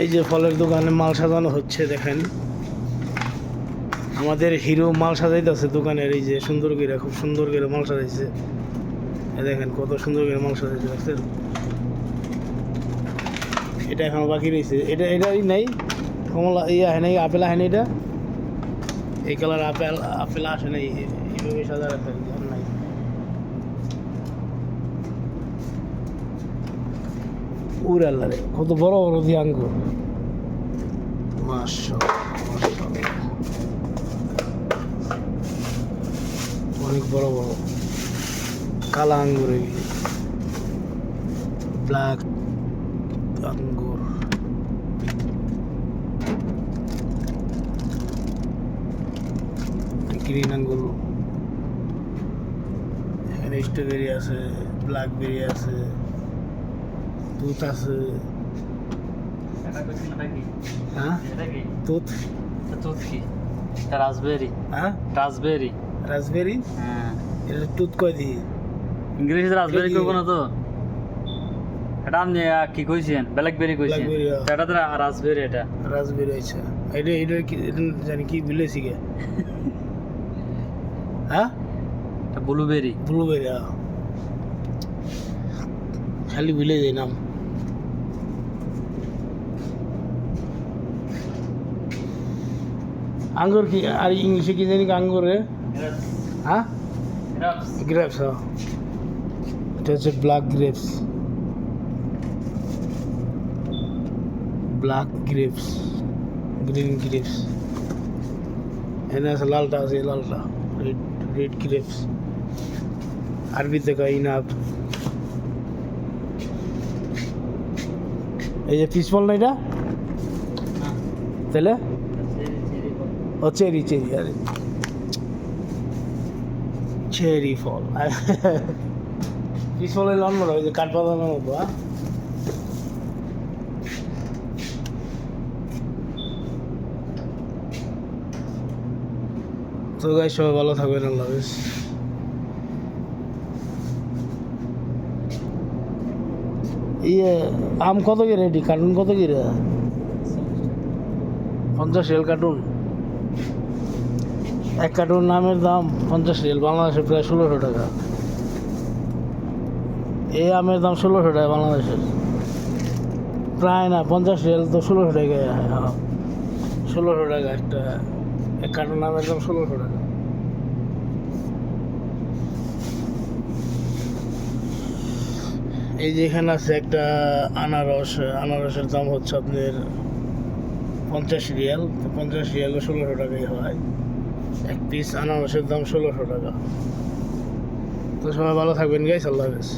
এই যে ফলের দোকানে মাল সাজানো হচ্ছে, দেখেন। আমাদের হিরো মাল সাজাইতেছে দোকানের, এই যে সুন্দর করে, খুব সুন্দর করে মাল সাজাইছে। দেখেন কত সুন্দর করে মাল সাজাইছে, দেখছেন? এটা এখনও বাকি রয়েছে। এটা এটাই নাই, কমলা ইয়ে হয় নাই, আপেল হয় নাই এটা। এই কালার আপেল আপেল আসে নাই এইভাবে সাজা রাখা নাই। উড়ে আল্লাহ রে। কত বড় বড় দিয়ে আঙ্গুর। অনেক বড় বড়। কালা আঙ্গুর এগুলি ব্ল্যাক আঙ্গুর। গ্রিন আঙ্গুর। এখানে স্ট্রবেরি আছে ব্ল্যাকবেরি আছে। তুত আছে নাকি হ্যাঁ তুত এটা দুধ কি এটা রাসবেরি হ্যাঁ রাসবেরি রাসবেরি হ্যাঁ এটা তুত দিই ইংরেজিতে রাসবেরি কি? কইব না তো? এটা আপনি কি কইছেন? ব্ল্যাকবেরি কইছেন। এটা তো রাসবেরি এটা। রাসবেরি আচ্ছা। এটা এটা কি জানি কি বিলেছি গে। হ্যাঁ? এটা ব্লুবেরি ব্লুবেরি খালি বিলে যাই নাম। আঙ্গুর কি আর ইংলিশে কি জানি আঙ্গুর হ্যাঁ? গ্রেপস হ্যাঁ। এটা হচ্ছে black grapes black grapes green grapes এখানে আছে লালটা আছে লালটা। রেড রেড গ্রেপস আরবিতে কয় ইনাব। এই যে পিস ফল না এটা? তাহলে? ও, চেরি চেরি, আরে। চেরি ফল। পিস ফলের অন্য ওই যে কাঠবাদামের মতো হ্যাঁ? তো গাই সবাই ভালো থাকবেন, আল্লাহ ইয়ে আম কত কি রেডি কার্টুন কত কি রে পঞ্চাশ রিয়াল কার্টুন। এক কার্টুন আমের দাম পঞ্চাশ রিয়াল বাংলাদেশে প্রায় ষোলোশো টাকা। এই আমের দাম ষোলোশো টাকা বাংলাদেশের। প্রায় না, পঞ্চাশ রিয়াল তো ষোলোশো টাকা হ্যাঁ ষোলোশো টাকা একটা এক কার্টুন আমের দাম ষোলোশো টাকা। এই যে এখানে আছে একটা আনারস, আনারসের দাম হচ্ছে আপনার পঞ্চাশ রিয়াল, তো পঞ্চাশ রিয়ালে ষোলোশো টাকাই হয়। এক পিস আনারসের দাম ষোলোশো টাকা। তো সবাই ভালো থাকবেন গাইস আল্লাহ হাফেজ।